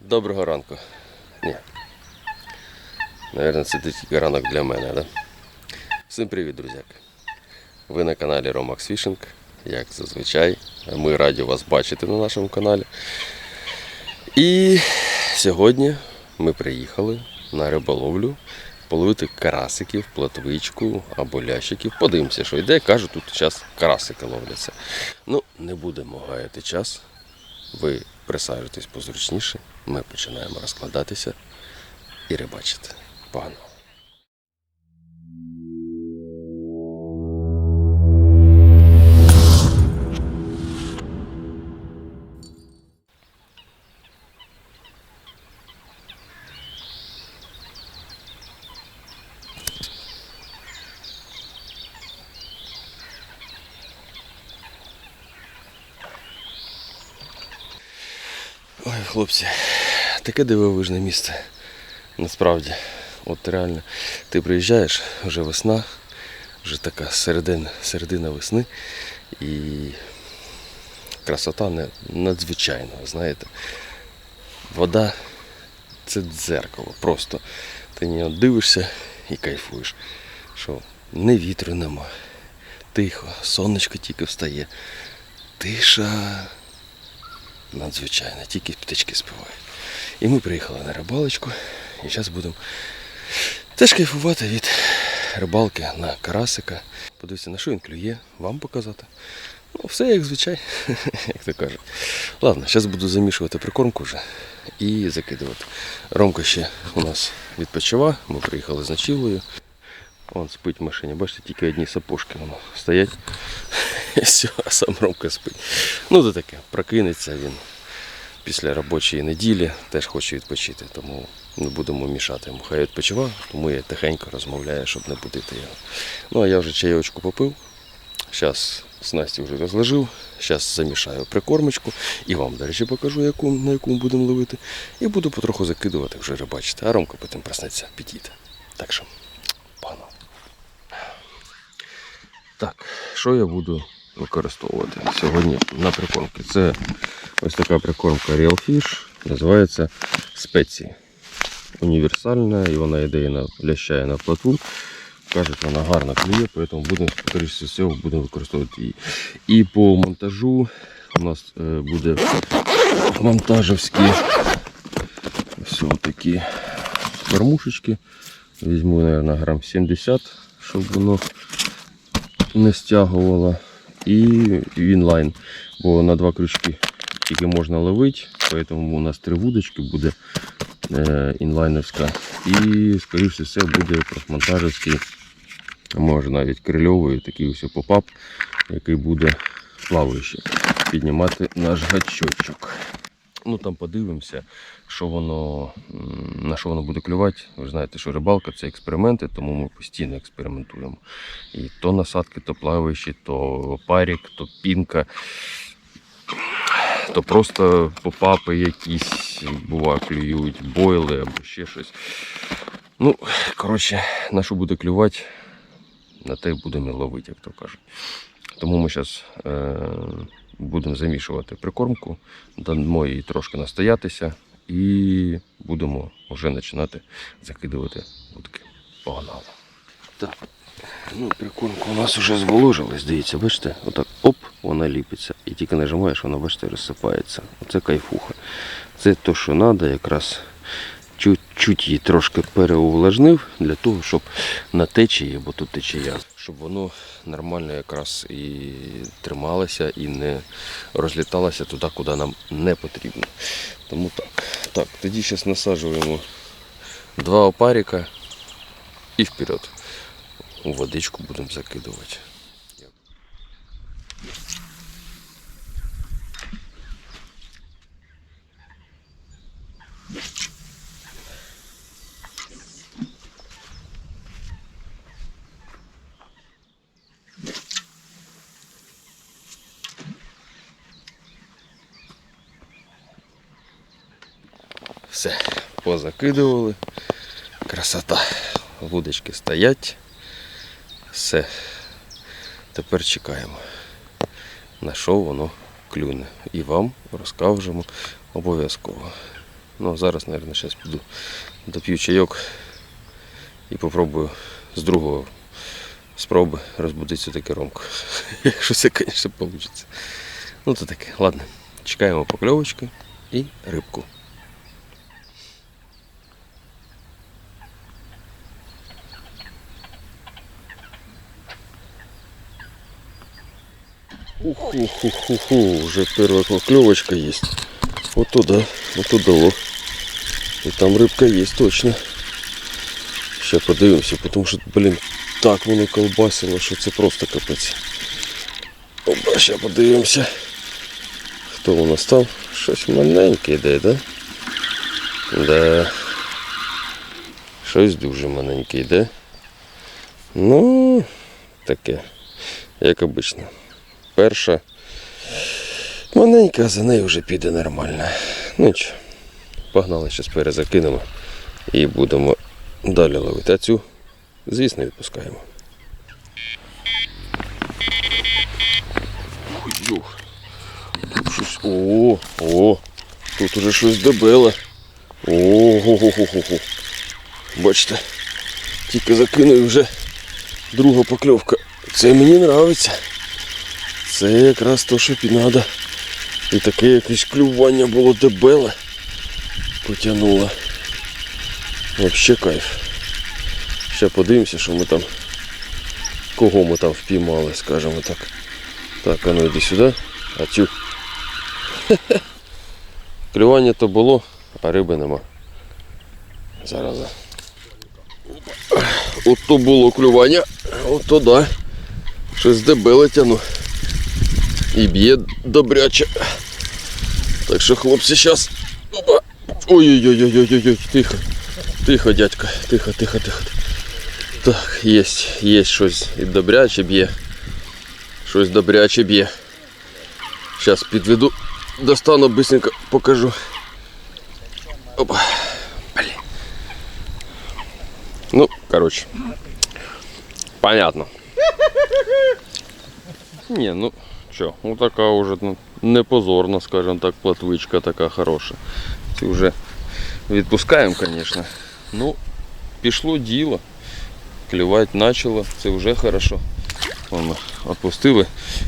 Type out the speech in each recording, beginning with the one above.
Доброго ранку. Ні. Наверное, це тільки ранок для мене, да? Всім привіт, друзяки. Ви на каналі Romax Fishing, як зазвичай. Ми раді вас бачити на нашому каналі. І сьогодні ми приїхали на риболовлю половити карасиків, плотвичку або лящиків. Подивимося, що йде. Кажуть, тут зараз карасики ловляться. Ну, не будемо гаяти час. Ви присаджуйтесь позручніше, ми починаємо розкладатися і рибачити. Погано. Хлопці, таке дивовижне місце. Насправді, от реально, ти приїжджаєш, вже весна, вже така середина, середина весни і красота надзвичайна, знаєте. Вода це дзеркало. Просто ти на нього дивишся і кайфуєш. Що не вітру нема. Тихо, сонечко тільки встає. Тиша надзвичайно, тільки птички співають. І ми приїхали на рибалочку і зараз будемо теж кайфувати від рибалки на карасика. Подивіться, на що він клює, вам показати. Ну, все як звичай, як то кажуть. Ладно, зараз буду замішувати прикормку вже і закидувати. Ромко ще у нас відпочива, ми приїхали з ночівлею. Он спить в машині, бачите, тільки одні сапожки воно стоять. Все, а сам Ромка спить. Ну, то таке, прокинеться він після робочої неділі, теж хоче відпочити, тому не будемо мішати йому. Хай відпочивав, тому я тихенько розмовляю, щоб не будити його. Ну, а я вже чайочку попив. Зараз снасті вже розложив. Зараз замішаю прикормочку і вам, до речі, покажу, яку, на яку будемо ловити. І буду потроху закидувати, вже рибачити. А Ромка потім проснеться, підійде. Так що, погнали. Так, що я буду використовувати сьогодні на прикормки? Це ось така прикормка Real Fish, називається спеції. Універсальна і вона йде і на лящає на плотву. Кажуть, вона гарно клює, тому будемо, всього, будемо використовувати її. І по монтажу у нас е, буде монтажівські ось такі кормушечки. Візьму, мабуть, грам 70, щоб воно не стягувало. І інлайн, бо на два крючки тільки можна ловити, тому у нас три вудочки буде е, інлайнерська. І, скоріше все, буде кросмонтажівський, може навіть крильовий, такий ось попап, який буде плаваючий, піднімати наш гачочок. Ну там подивимося, що воно, на що воно буде клювати. Ви знаєте, що рибалка це експерименти, тому ми постійно експериментуємо. І то насадки, то плаваючі, то парік, то пінка, то просто попапи якісь бува клюють, бойли або ще щось. Ну, коротше, на що буде клювати, на те будемо ловити, як то кажуть. Тому ми зараз е, будемо замішувати прикормку, дамо їй трошки настоятися і будемо вже починати закидувати утки. Погнали. Так, ну прикормка у нас вже зволожилась, дивіться, бачите, отак оп, вона ліпиться. І тільки нажимаєш, вона, бачите, розсипається. Оце кайфуха. Це то, що треба, якраз чуть-чуть її трошки переувлажнив для того, щоб на течії, бо тут течія, щоб воно нормально якраз і трималося і не розліталося туди, куди нам не потрібно. Тому так. Так, тоді зараз насаджуємо два опарика і вперед. У водичку будемо закидувати. Все, позакидували. Красота. Вудочки стоять. Все. Тепер чекаємо, на що воно клюне. І вам розкажемо обов'язково. Ну, а зараз, мабуть, зараз піду доп'ю чайок і попробую з другого спроби розбудити все-таки ромку. Якщо це, звісно, вийде. Ну, то таке. Ладно, чекаємо покльовочки і рибку. Уху-ху-ху-ху, уже первая поклевочка есть. Вот туда, вот туда, о. И там рыбка есть точно. Сейчас подивимося, потому що, блін, так воно колбасило, що це просто капець. Опа, ще подивимося. Хто у нас там? Щось маленьке йде, да? Да. Щось дуже маленьке йде. Ну, таке, як обично. Перша маленька, за нею вже піде нормально. Ну нічого. Погнали, зараз перезакинемо і будемо далі ловити. А цю, звісно, відпускаємо. Тут щось. О, о, тут уже щось дебеле. Ого-го-го-го. Бачите, тільки закинув вже друга покльовка. Це мені подобається. Це якраз то, що треба. І таке якесь клювання було дебеле. Потягнуло. Вообще кайф. Ще подивимося, що ми там. Кого ми там впіймали, скажімо так. Так, а ну йди сюди. А цю. Клювання то було, а риби нема. Зараза. От то було клювання, от то да. Щось дебеле тяну. І б'є добряче. Так що хлопці зараз. Опа. Ой-ой-ой-ой-ой-ой, тихо. Тихо, дядько, тихо, тихо, тихо. Так, є, є щось і добряче б'є. Щось добряче б'є. Зараз підведу, достану быстренько покажу. Опа. Блін. Ну, короче. Понятно. Не, ну що, ну така уже ну, не скажімо так, платвичка така хороша. Це вже відпускаємо, звісно. Ну, пішло діло. Клювати почало, це вже хорошо. Ми відпустили.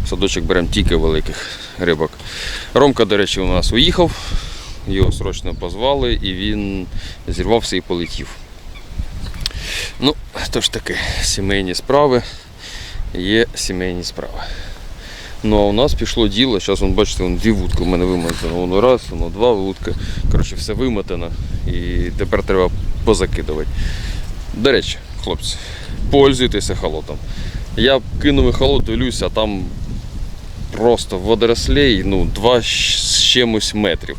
Садочок беремо тільки великих рибок. Ромка, до речі, у нас уїхав, його срочно позвали і він зірвався і полетів. Ну, то ж таки, сімейні справи є сімейні справи. Ну а у нас пішло діло. Зараз вон, бачите, вон, дві вудки в мене вимотано. Воно раз, воно два вудки. Коротше, все вимотано. І тепер треба позакидувати. До речі, хлопці, пользуйтеся холотом. Я кинув ехолот, дивлюся, а там просто водорослей, ну, два з чимось метрів.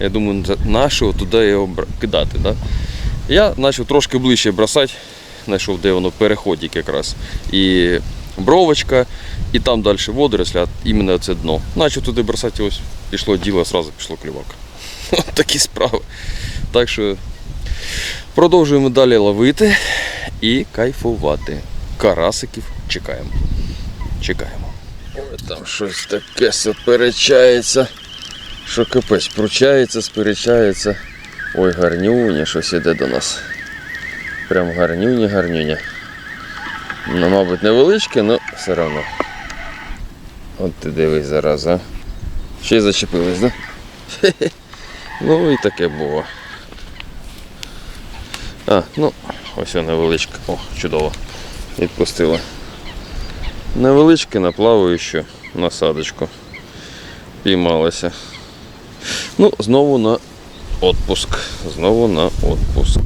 Я думаю, нашого туди його кидати. Да? Я почав трошки ближче бросати, знайшов, де воно переходик якраз. І бровочка, і там далі водорослі, а іменно це дно. Почав туди бросати, ось пішло діло, одразу пішло клювак. Такі справи. Так що продовжуємо далі ловити і кайфувати. Карасиків чекаємо. Чекаємо. Ой, там щось таке сперечається. Що капець, пручається, сперечається. Ой, гарнюня, щось іде до нас. Прям гарнюня, гарнюня. Ну, мабуть, невеличке, але все одно. От ти дивись зараз, а. Ще й зачепились, да? Ну і таке було. А, ну, ось вона невеличка. О, чудово. Відпустила. Невеличке на плаваючу насадочку. Піймалася. Ну, знову на отпуск. Знову на отпуск.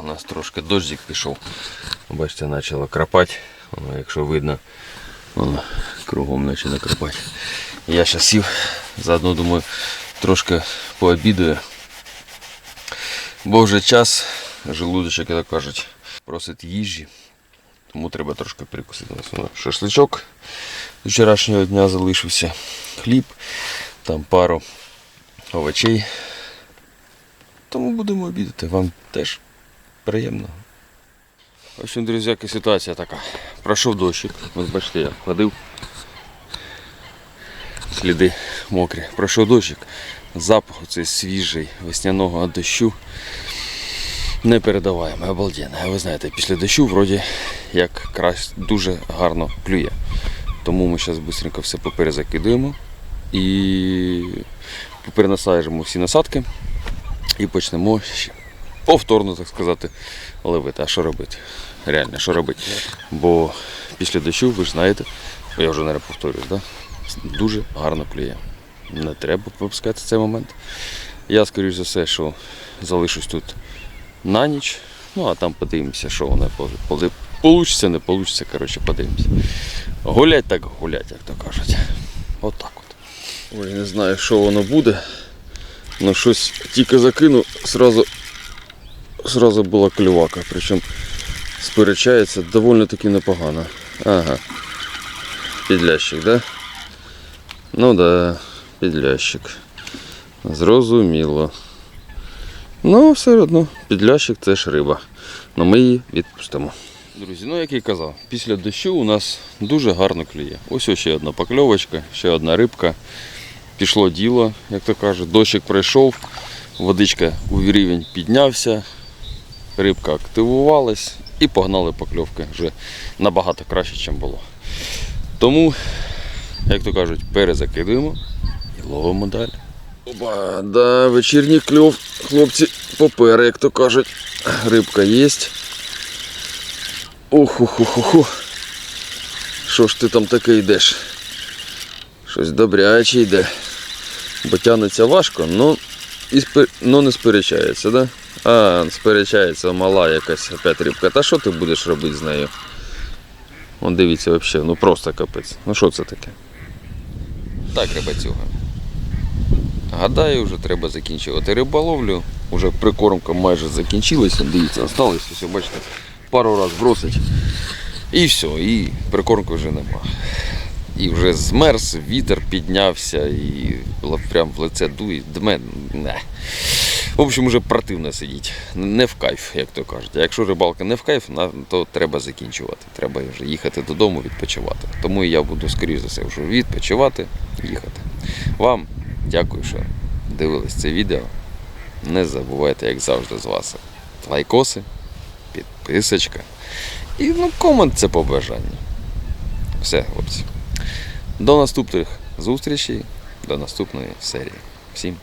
У нас трошки дощик пішов. Бачите, почало крапати. Воно, якщо видно, воно кругом почне крапати. Я зараз сів, заодно думаю, трошки пообідаю. Бо вже час, желудочок, як кажуть, просить їжі. Тому треба трошки прикусити. Шашличок з вчорашнього дня залишився. Хліб, там пару овочей. Тому будемо обідати. Вам теж приємно. В общем, друзяки, ситуація така. Пройшов дощик. Ось бачите, я ходив. Сліди мокрі. Пройшов дощик, запах цей свіжий весняного дощу. Не передаваємо, обалденно. Ви знаєте, після дощу вроді як краще дуже гарно клює. Тому ми зараз швидко все поперезакидуємо і поперенасаджуємо всі насадки і почнемо ще повторно, так сказати, ловити. А що робити? Реально, що робити? Бо після дощу, ви ж знаєте, я вже не повторююсь, да? дуже гарно клює. Не треба пропускати цей момент. Я, скоріш за все, що залишусь тут на ніч. Ну, а там подивимося, що воно вийде. Получиться, не вийде, коротше, подивимося. Гулять так гулять, як то кажуть. Отак от. Ой, не знаю, що воно буде. Ну щось тільки закинув, сразу, сразу була клювака. Причому сперечається доволі таки непогано. Ага. Підлящик, да? Ну да, підлящик. Зрозуміло. Ну, все одно, підлящик це ж риба. Но ми її відпустимо. Друзі, ну як і казав, після дощу у нас дуже гарно клює. Ось ось ще одна покльовочка, ще одна рибка. Пішло діло, як то кажуть, дощик пройшов, водичка у рівень піднявся, рибка активувалась і погнали покльовки вже набагато краще, ніж було. Тому, як то кажуть, перезакидуємо і ловимо далі. Оба, да, вечірній кльов, хлопці, попери, як то кажуть. Рибка є. Оху-ху-ху-ху. Що ж ти там таке йдеш? Щось добряче йде. Бо тягнеться важко, ну, і спи... ну не сперечається, да? А, сперечається, мала якась опять рибка. Та що ти будеш робити з нею? Вон дивіться взагалі, ну просто капець. Ну що це таке? Так, рибацюга. Гадаю, вже треба закінчувати риболовлю. Уже прикормка майже закінчилася. Дивіться, осталось, все, бачите, пару разів бросить. І все, і прикормки вже нема. І вже змерз, вітер піднявся і прям в лице дує. Дме, не. В общем, вже противно сидіть. Не в кайф, як то кажуть. А якщо рибалка не в кайф, то треба закінчувати. Треба вже їхати додому, відпочивати. Тому я буду, скоріш за все, вже відпочивати, їхати. Вам дякую, що дивились це відео. Не забувайте, як завжди, з вас лайкоси, підписочка і ну, комент це по бажанню. Все, хлопці. До наступних зустрічей, до наступної серії. Всім